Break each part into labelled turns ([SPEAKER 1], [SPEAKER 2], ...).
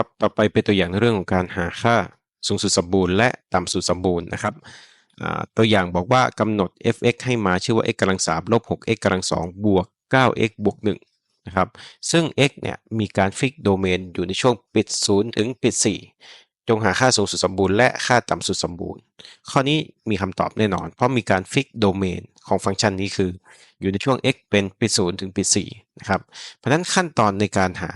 [SPEAKER 1] ครับ ต่อไปเป็นตัวอย่างในเรื่องของการหาค่าสูงสุดสมบูรณ์และต่ำสุดสมบูรณ์นะครับตัวอย่างบอกว่ากำหนด f(x) ให้มาชื่อว่า x กำลัง3ลบ 6x กำลัง2บวก 9x บวก1นะครับ ซึ่ง x เนี่ยมีการฟิกโดเมนอยู่ในช่วงปิด 0 ถึงปิด 4 จงหาค่าสูงสุดสมบูรณ์และค่าต่ำสุดสมบูรณ์ ข้อนี้มีคำตอบแน่นอน เพราะมีการฟิกโดเมนของฟังก์ชันนี้คือ อยู่ในช่วง x เป็นปิด 0 ถึงปิด 4 นะครับ เพราะนั้นขั้นตอนในการหา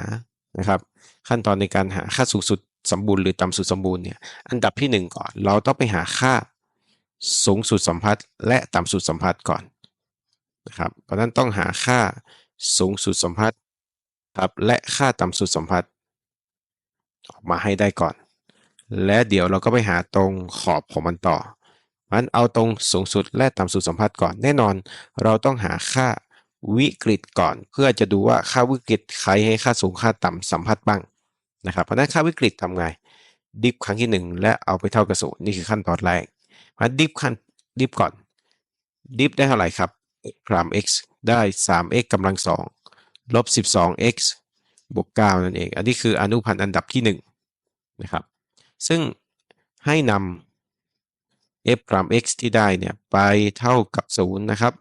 [SPEAKER 1] นะครับ ขั้นตอนในการหาค่าสูงสุดสมบูรณ์หรือต่ำสุดสมบูรณ์เนี่ยอันดับที่ 1 ก่อน เราต้องไปหาค่าสูงสุดสัมพัทธ์และต่ำสุดสัมพัทธ์ก่อนนะครับเพราะนั้นต้องหาค่าสูงสุดสัมพัทธ์ครับและค่าต่ำสุดสัมพัทธ์ออกมาให้ได้ก่อน และเดี๋ยวเราก็ไปหาตรงขอบของมันต่อมันเอาตรงสูงสุดและต่ำสุดสัมพัทธ์ก่อนแน่นอน เราต้องหาค่า วิกฤตก่อน เพื่อจะดูว่าค่าวิกฤตใครให้ค่าสูงค่าต่ำสัมพัทธ์บ้างนะครับเพราะนั้นค่าวิกฤตทำไง ดิฟครั้งที่ 1 และเอาไปเท่ากับศูนย์นี่คือขั้นตอนแรกเพราะดิฟขั้นดิฟก่อน ดิฟได้เท่าไหร่ครับพราม x ได้ 3x กำลัง2ลบ 12x บวก9นั่นเอง อันนี้คืออนุพันธ์อันดับที่1นะครับซึ่งให้นำ f พราม x ที่ได้เนี่ยไปเท่ากับ 0 นะครับ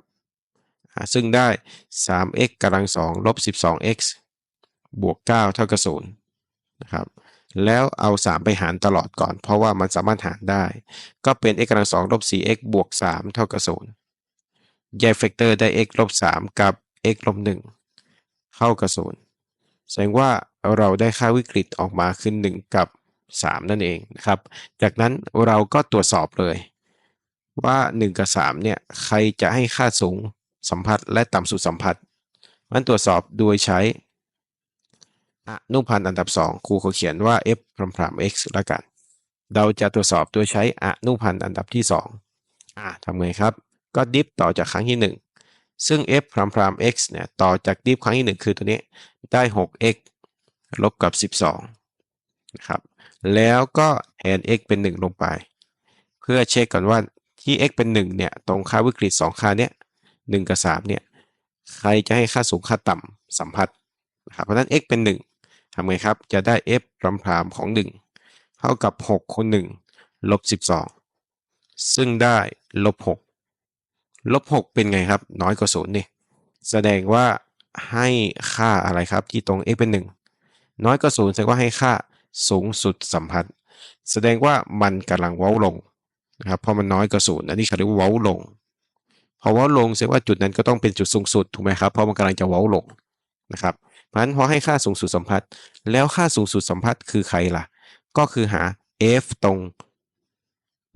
[SPEAKER 1] ซึ่งได้ 3x กำลัง2ลบ 12x บวก 9 เท่ากับ0นะครับ แล้วเอา 3 ไปหารตลอดก่อน เพราะว่ามันสามารถหารได้ ก็เป็น x กำลัง2ลบ 4x บวก 3 เท่ากับ0แยกเฟกเตอร์ได้ x ลบ 3 กับ x ลบ 1เท่ากับ0แสดงว่าเราได้ค่าวิกฤตออกมาคือ 1 กับ 3 นั่นเองนะครับ จากนั้นเราก็ตรวจสอบเลยว่า 1 กับ 3 เนี่ย ใครจะให้ค่าสูง สัมพัทธ์และต่ำสุดสัมพัทธ์มันตรวจสอบโดยใช้อนุพันธ์อันดับ 2 ครูเขาเขียนว่า f พรามพรม x ล้วกัน เราจะตรวจสอบโดยใช้อนุพันธ์อันดับที่ 2อ่าทำไงครับ ก็ดิฟต่อจากครั้งที่ 1 ซึ่ง f พรามพรม x เนี่ยต่อจากดิฟครั้งที่ 1 คือตัวนี้ได้ 6x ลบกับ 12นะครับแล้วก็แทน x เป็น 1 ลงไป เพื่อเช็คก่อนว่าที่ x เป็น 1 เนี่ย ตรงค่าวิกฤต 2 ค่าเนี้ย 1กับ3เนี่ยใครจะให้ค่าสูงค่าต่ำสัมพัทธ์นะครับเพราะนั้น x เป็น 1ทำไงครับ จะได้ f รามพรามของ 1 เท่ากับ 6คูณ1ลบ12 ซึ่งได้ลบ6ลบ6เป็นไงครับ น้อยกว่า0นี่แสดงว่าให้ค่าอะไรครับที่ตรง x เป็น 1 น้อยกว่า0แสดงว่าให้ค่าสูงสุดสัมพัทธ์แสดงว่ามันกำลังเว้าลงนะครับเพราะมันน้อยกว่า0อันนี้เขาเรียกว่าเว้าลง พอเว้าลงแสดงว่าจุดนั้นก็ต้องเป็นจุดสูงสุดถูกไหมครับเพราะมันกำลังจะเว้าลงนะครับเพราะฉะนั้นพอให้ค่าสูงสุดสัมพัทธ์ แล้วค่าสูงสุดสัมพัทธ์คือใครล่ะ ก็คือหา f ตรง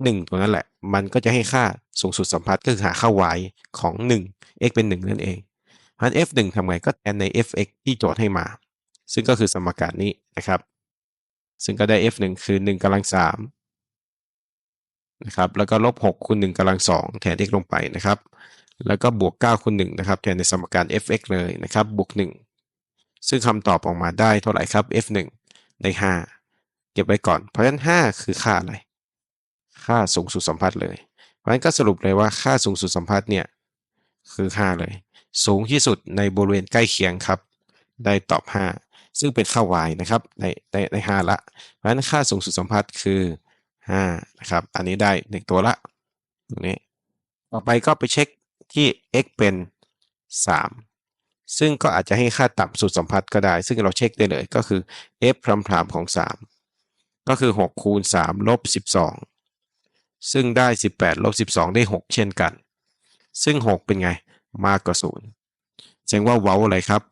[SPEAKER 1] 1ตรงนั้นแหละ มันก็จะให้ค่าสูงสุดสัมพัทธ์ก็คือหาค่า y ของ 1 x เป็น 1 นั่นเองเพราะฉะนั้น f 1ทำไงก็แทนใน f(x) ที่โจทย์ให้มา ซึ่งก็คือสมการนี้นะครับ ซึ่งก็ได้ f 1คือ1กำลัง3 นะครับแล้วก็ลบ6คูณ1กำลัง2แทน x ลงไปนะครับแล้วก็บวก9คูณ1นะครับแทนในสมการ f(x) เลยนะครับบวก 1 ซึ่งคำตอบออกมาได้เท่าไหร่ครับ f 1 ได้ 5 เก็บไว้ก่อน เพราะฉะนั้น 5 คือค่าอะไร ค่าสูงสุดสัมพัทธ์เลย เพราะฉะนั้นก็สรุปเลยว่าค่าสูงสุดสัมพัทธ์เนี่ยคือ 5 เลย สูงที่สุดในบริเวณใกล้เคียงครับ ได้ตอบ 5 ซึ่งเป็นค่า y นะครับในในใน5ละ เพราะฉะนั้นค่าสูงสุดสัมพัทธ์คือ 5นะครับ อันนี้ได้1ตัวละตรงนี้ ต่อไปก็ไปเช็คที่ x เป็น 3 ซึ่งก็อาจจะให้ค่าต่ำสุดสัมพัทธ์ก็ได้ ซึ่งเราเช็คได้เลยก็คือ f พรามพรามของ 3 ก็คือ 6 คูณ 3 ลบ 12 ซึ่งได้ 18 ลบ 12 ได้ 6 เช่นกัน ซึ่ง 6 เป็นไง มากกว่า 0 แสดงว่าเว้าอะไรครับ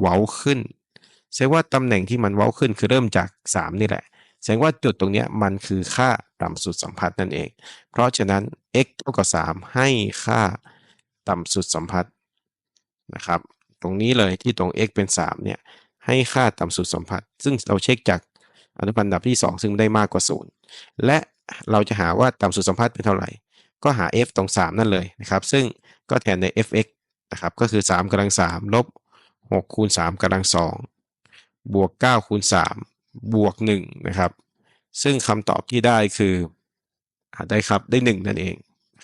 [SPEAKER 1] เว้าขึ้น แสดงว่าตำแหน่งที่มันเว้าขึ้นคือเริ่มจาก 3 นี่แหละ แสดงว่าจุดตรงนี้มันคือค่าต่ำสุดสัมพัทธ์นั่นเอง เพราะฉะนั้น x เท่ากับ 3 ให้ค่าต่ำสุดสัมพัทธ์นะครับ ตรงนี้เลยที่ตรง x เป็น 3 เนี่ย ให้ค่าต่ำสุดสัมพัทธ์ซึ่งเราเช็คจากอนุพันธ์ดับที่ 2 ซึ่งได้มากกว่า 0 และเราจะหาว่าต่ำสุดสัมพัทธ์เป็นเท่าไหร่ ก็หา f ตรง 3 นั่นเลยนะครับ ซึ่งก็แทนใน f(x) นะครับ ก็คือ 3กำลัง3ลบ6คูณ3กำลัง2บวก9คูณ3 บวก1นะครับ ซึ่งคำตอบที่ได้คือได้ครับได้ 1 นั่นเอง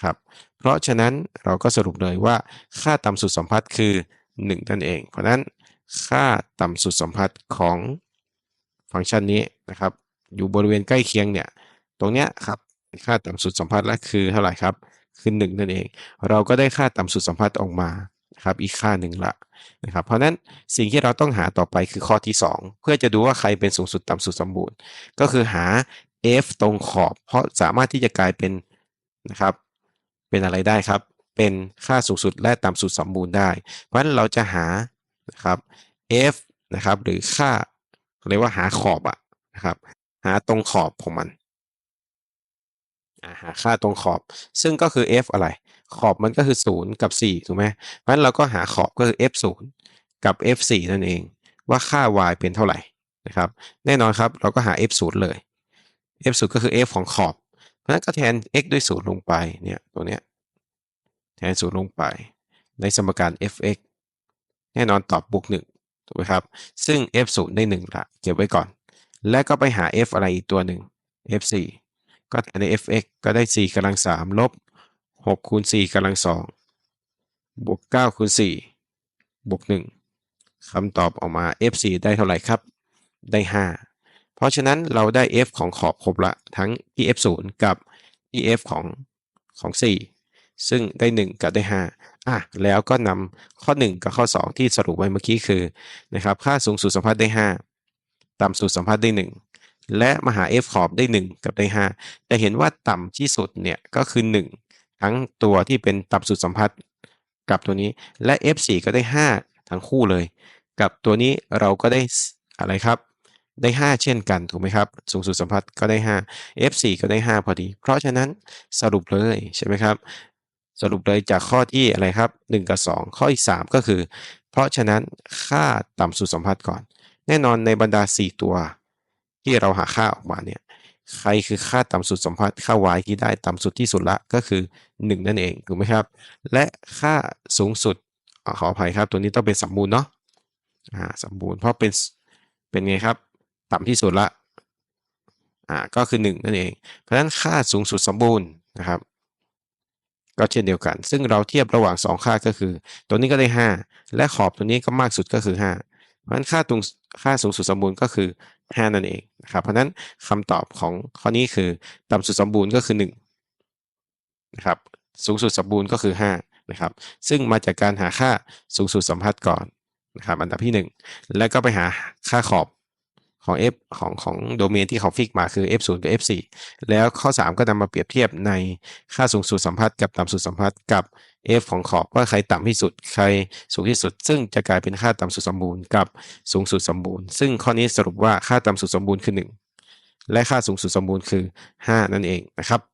[SPEAKER 1] ครับ เพราะฉะนั้นเราก็สรุปเลยว่าค่าต่ำสุดสัมพัทธ์คือ 1 นั่นเอง เพราะนั้นค่าต่ำสุดสัมพัทธ์ของฟังก์ชันนี้นะครับ อยู่บริเวณใกล้เคียงเนี่ย ตรงเนี้ยครับค่าต่ำสุดสัมพัทธ์และคือเท่าไหร่ครับคือ 1 นั่นเอง เราก็ได้ค่าต่ำสุดสัมพัทธ์ออกมา ครับอีกค่าหนึ่งละนะครับเพราะนั้นสิ่งที่เราต้องหาต่อไปคือข้อที่ 2 เพื่อจะดูว่าใครเป็นสูงสุดต่ำสุดสมบูรณ์ ก็คือหา f ตรงขอบ เพราะสามารถที่จะกลายเป็นนะครับเป็นอะไรได้ครับ เป็นค่าสูงสุดและต่ำสุดสมบูรณ์ได้ เพราะฉะนั้นเราจะหานะครับ f นะครับหรือค่าเรียกว่าหาขอบอะนะครับหาตรงขอบของมันหาค่าตรงขอบ ซึ่งก็คือ f อะไร ขอบมันก็คือ 0 กับ 4 ถูกไหมเพราะฉะนั้นเราก็หาขอบก็คือ f 0กับ f 4นั่นเอง ว่าค่า y เป็นเท่าไหร่นะครับ แน่นอนครับเราก็หา f 0เลย f 0ก็คือ f ของขอบ เพราะฉะนั้นก็แทน x ด้วย 0 ลงไปเนี่ยตัวเนี้ยแทน 0 ลงไป ในสมการ fx แน่นอนตอบบวก1ถูกไหมครับ ซึ่ง f 0ได้ 1 ละเก็บไว้ก่อน และก็ไปหา f อะไรอีกตัวหนึ่ง f 4ก็ใน fx ก็ได้ 4กำลัง3ลบ 6คูณ4กำลัง2บวก9คูณ4บวก1คำตอบออกมา f 4 ได้เท่าไหร่ครับ ได้ 5 เพราะฉะนั้นเราได้ f ของขอบครบละทั้ง e f 0 กับ e f ของของ 4 ซึ่งได้ 1 กับได้ 5 อะ แล้วก็นำข้อ 1 กับข้อ 2 ที่สรุปไว้เมื่อกี้คือนะครับค่าสูงสุดสัมพัทธ์ได้ 5 ต่ำสุดสัมพัทธ์ได้ 1และมาหา f ขอบได้ 1 กับได้5จะเห็นว่าต่ำที่สุดเนี่ยก็คือ1 ทั้งตัวที่เป็นต่ำสุดสัมพัทธ์กับตัวนี้และ f 4 ก็ได้ 5 ทั้งคู่เลย กับตัวนี้เราก็ได้อะไรครับ ได้ 5 เช่นกันถูกไหมครับ สูงสุดสัมพัทธ์ก็ได้ 5 f 4 ก็ได้ 5 พอดี เพราะฉะนั้นสรุปเลยใช่ไหมครับ สรุปเลยจากข้อที่อะไรครับ 1 กับ 2 ข้อที่3ก็คือ เพราะฉะนั้นค่าต่ำสุดสัมพัทธ์ก่อน แน่นอนในบรรดา 4 ตัว ที่เราหาค่าออกมาเนี่ย ใครคือค่าต่ำสุดสัมพัทธ์ค่า y ที่ได้ต่ำสุดที่สุดละก็คือ 1 นั่นเองถูกไหมครับ และค่าสูงสุดขออภัยครับ ตัวนี้ต้องเป็นสมบูรณ์เนาะอ่าสมบูรณ์เพราะเป็นเป็นไงครับ ต่ำที่สุดละอ่าก็คือ 1 นั่นเอง เพราะฉะนั้นค่าสูงสุดสมบูรณ์นะครับ ก็เช่นเดียวกัน ซึ่งเราเทียบระหว่าง 2 ค่าก็คือ ตัวนี้ก็ได้ 5 และขอบตัวนี้ก็มากสุดก็คือ 5 เพราะฉะนั้นค่าตรงค่าสูงสุดสมบูรณ์ก็คือ 5 นั่นเองนะครับเพราะฉะนั้นคำตอบของข้อนี้คือต่ำสุดสมบูรณ์ก็คือ1นะครับสูงสุดสมบูรณ์ก็คือ5นะครับซึ่งมาจากการหาค่าสูงสุดสัมพัทธ์ก่อนนะครับอันดับที่ 1 แล้วก็ไปหาค่าขอบ ของ f ของของโดเมนที่เขาฟิกมาคือ f 0กับ f 4แล้วข้อ 3 ก็นำมาเปรียบเทียบในค่าสูงสุดสัมพัทธ์กับต่ำสุดสัมพัทธ์กับ f ของขอบว่าใครต่ำที่สุดใครสูงที่สุด ซึ่งจะกลายเป็นค่าต่ำสุดสมบูรณ์กับสูงสุดสมบูรณ์ ซึ่งข้อนี้สรุปว่าค่าต่ำสุดสมบูรณ์คือ 1 และค่าสูงสุดสมบูรณ์คือ 5 นั่นเองนะครับ